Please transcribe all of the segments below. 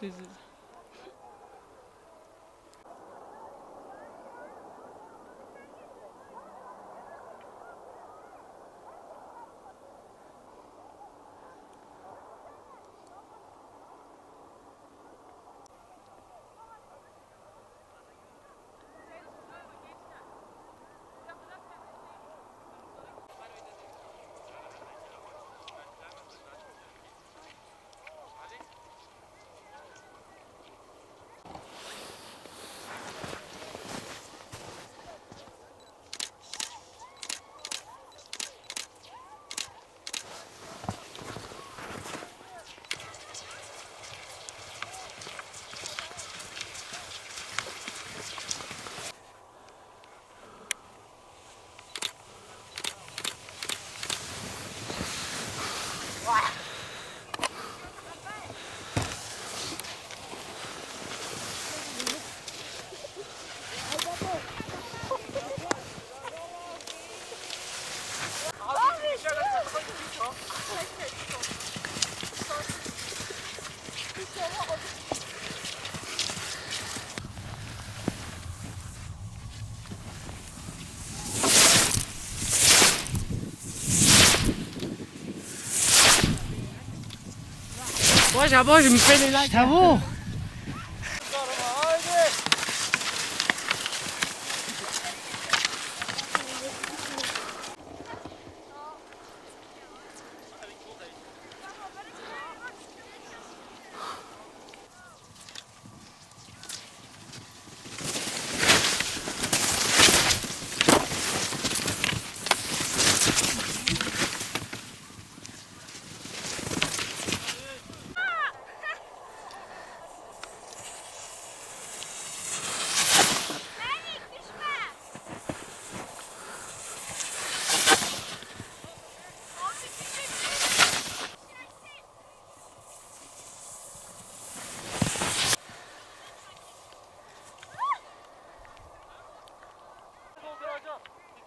就是 Moi j'abord je me fais les likes. Bravo.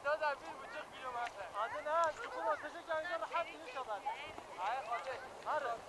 İstersen bir buçuk kilometre. Hadi ne? Çukur atacak yanında hepsini çalar. Hayır hadi. Hadi.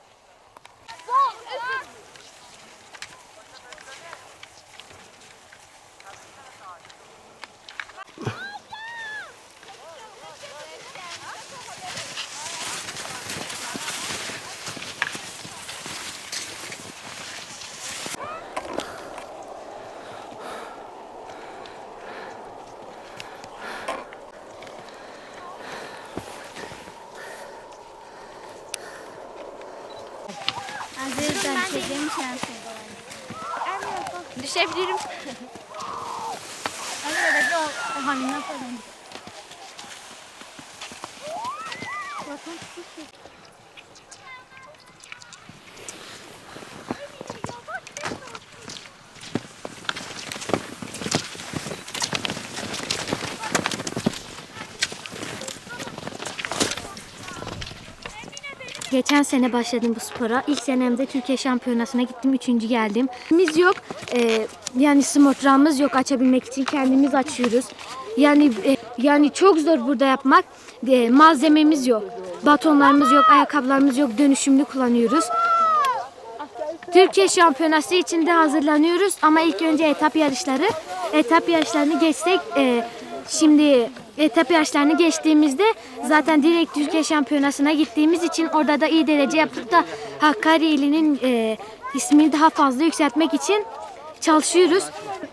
Hazırdan çekeyim şansı. Düşebilirim. Böyle bir o hamile falan. Bakın. Geçen sene başladım bu spora. İlk senemde Türkiye Şampiyonası'na gittim. Üçüncü geldim. Biz yok. e, yani smotramız yok açabilmek için. Kendimiz açıyoruz. Yani e, yani çok zor burada yapmak. E, malzememiz yok. Batonlarımız yok, ayakkabılarımız yok. Dönüşümlü kullanıyoruz. Türkiye Şampiyonası için de hazırlanıyoruz ama ilk önce etap yarışları. Etap yarışlarını geçsek e, şimdi etap yarışlarını geçtiğimizde zaten direkt Türkiye Şampiyonası'na gittiğimiz için orada da iyi derece yapıp da Hakkari ilinin e, ismini daha fazla yükseltmek için çalışıyoruz.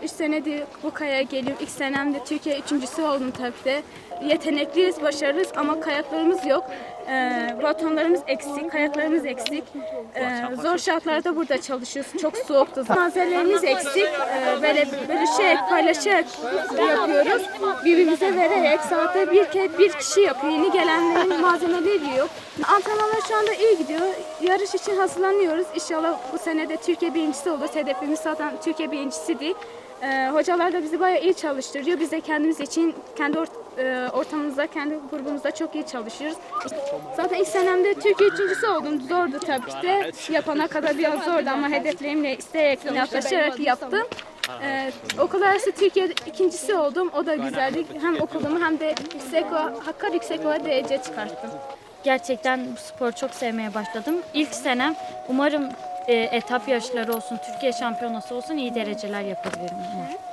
3 senedir bu kayaya geliyorum. İlk senemde Türkiye üçüncüsü oldum tabii de. Yetenekliyiz, başarırız ama kayaklarımız yok. Ee, batonlarımız eksik, kayaklarımız eksik. Ee, zor şartlarda burada çalışıyoruz. Çok soğuktu. Malzemelerimiz eksik. Ee, böyle bölüşerek, paylaşarak yapıyoruz. Birbirimize vererek saatte bir kez bir kişi yapıyor. Yeni gelenlerin malzemeleri yok. Antrenmanlar şu anda iyi gidiyor. Yarış için hazırlanıyoruz. İnşallah bu sene de Türkiye birincisi olur. Hedefimiz zaten Türkiye birincisiydi. Ee, hocalar da bizi bayağı iyi çalıştırıyor. Biz de kendimiz için kendi ort- e, ortamımızda, kendi grubumuzda çok iyi çalışıyoruz. Zaten ilk senemde Türkiye üçüncüsü oldum. Zordu tabii ki de. Yapana kadar biraz zordu ama hedeflerimle isteyerek, inatlaşarak yaptım. Ee, okul arası Türkiye ikincisi oldum. O da güzeldi. Hem okulumu hem de yüksek Hakkari Yüksek Oğa derece çıkarttım. Gerçekten bu sporu çok sevmeye başladım. İlk senem umarım e, etap yarışları olsun, Türkiye şampiyonası olsun iyi dereceler yapabilirim. umarım.